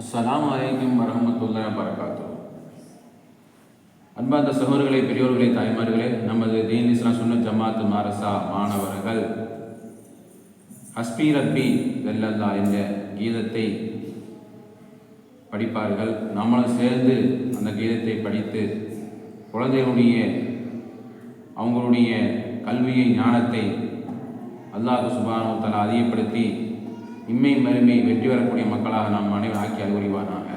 அஸ்லாம் வலைக்கம் வரஹ்மத்துல்லாஹி வரகாத்தோ அன்பார்ந்த சகோதரர்களே பெரியோர்களே தாய்மார்களே நமது தீன் இஸ்லாம் சுன்ன ஜமாத் மாரசா மாணவர்கள் ஹஸ்பி ரப்பி வெல்லல்லா என்ற கீதத்தை படிப்பார்கள். நம்மளும் சேர்ந்து அந்த கீதத்தை படித்து குழந்தைகளுடைய அவங்களுடைய கல்வியை ஞானத்தை அல்லாஹ் சுபானு தலா அதிகப்படுத்தி இம்மை மறுமை வெற்றி வரக்கூடிய மக்களாக நாம் அனைவரும் ஆக்கி அலுவலிவானாக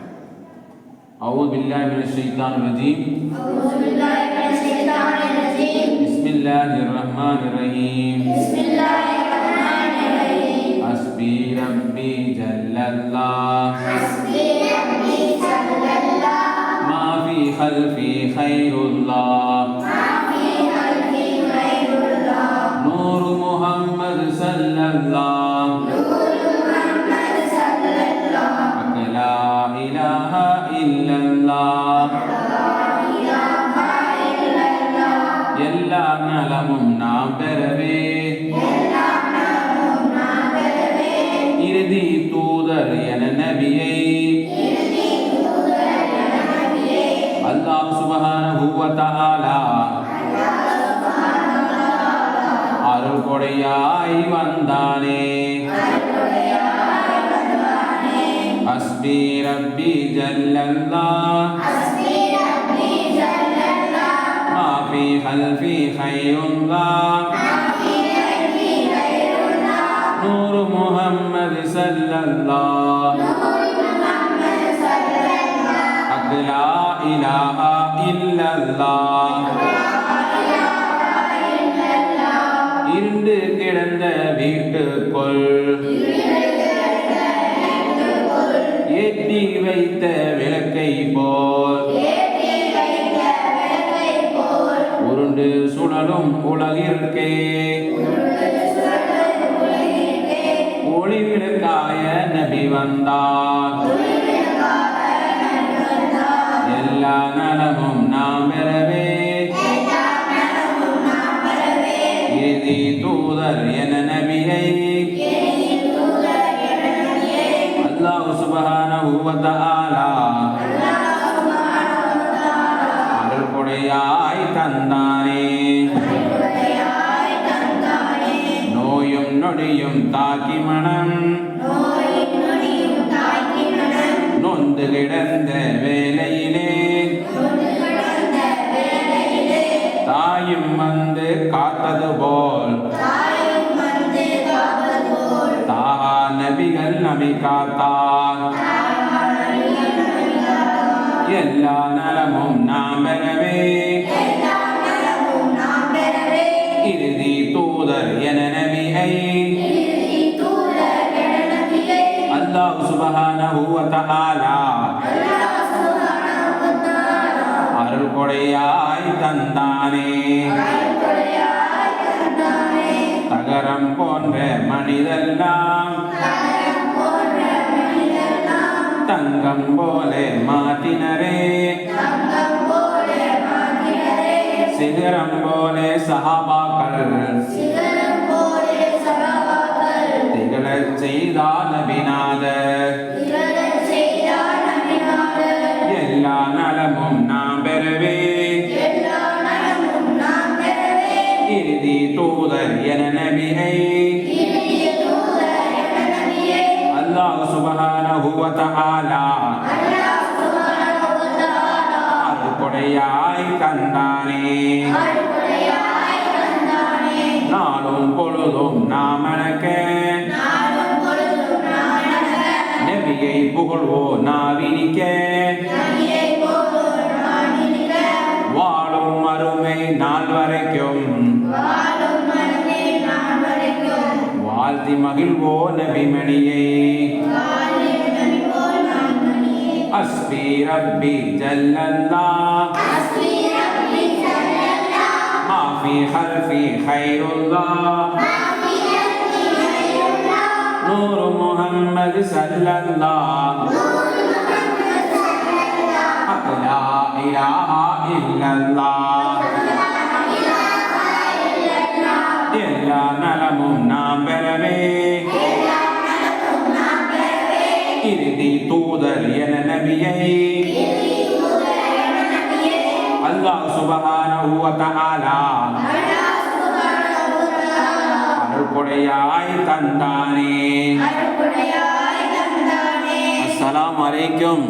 அவுது பில்லாஹி மினஷ் ஷைத்தானிர் ரஜீம் أعوذ بالله من الشيطان الرجيم பிஸ்மில்லாஹிர் ரஹ்மானிர் ரஹீம் بسم الله الرحمن الرحيم ஹஸ்பி ரப்பி ஜல்லல்லாஹ் حسبي ربي جل الله ما في خلفي خير الله ما في قلبي غير الله نور محمد صلى الله நாம் பெறவே. இறுதி தூதர் என நபியை. அல்லாஹ் சுபஹானஹுவதஆலா அருள் கொடையாய் வந்தானே. ஹஸ்பி ரப்பி ஜல்லல்லாஹ் ஹஸ்பி ரப்பி ஜல்லல்லாஹ் மா ஃபீ ஹல்ஃபி illallah Hak la ilaha illallah இருந்து கிடந்த வீட்டுக்குள். ஏற்றி வைத்த விளக்கை போல். உருண்டு சுழலும் உலகிற்கே. ஒளிவிட நபி வந்தார் எல்லா நலமும் நாம் பெறவே இறுதி தூதர் என நபியை அல்லாஹ் சுபஹானஹு வ தஆலா தந்தானே நோயும் நொடியும் தாக்கி மனம் கடந்த வேலையிலே தாயும் வந்து காத்தது போல். தாஹா நபிகள் நபி காத்தார். எல்லா நலமும் நாம் பெறவே. இறுதி தூதர் என நபியை. அல்லாஹ் சுபஹானஹு வ தஆலா. கொடையாய் தந்தானே தகரம் போன்ற மனிதெல்லாம் தங்கம் போல மாட்டினரே சிகரம் போல சகாபாக்கள். திகழச் செய்தார் நபிநாதர் நலமும் நாம் பெறவே. இறுதி தூதர் என நபியை அல்லாஹ் சுபஹானஹு வ தஆலா அருள் கொடையாய் தந்தானே. நாளும் பொழுதும் நாம் அணக்க நபியை புகழ்வோ நாவினிக்க. வாழ்த்தி மகிழ்வோ நபிமணியை அஸ்பி ரப்பி ஜல்லல்லாஹ் ما في خلفي خير الله نور محمد صلى الله حق لا إله إلا الله இறுதி தூதர் என நபியை. அல்லாஹ் சுபஹானஹு வ தஆலா தந்தானே. அருள்புடையாய் தந்தானே. அஸ்ஸலாமு அலைக்கும்.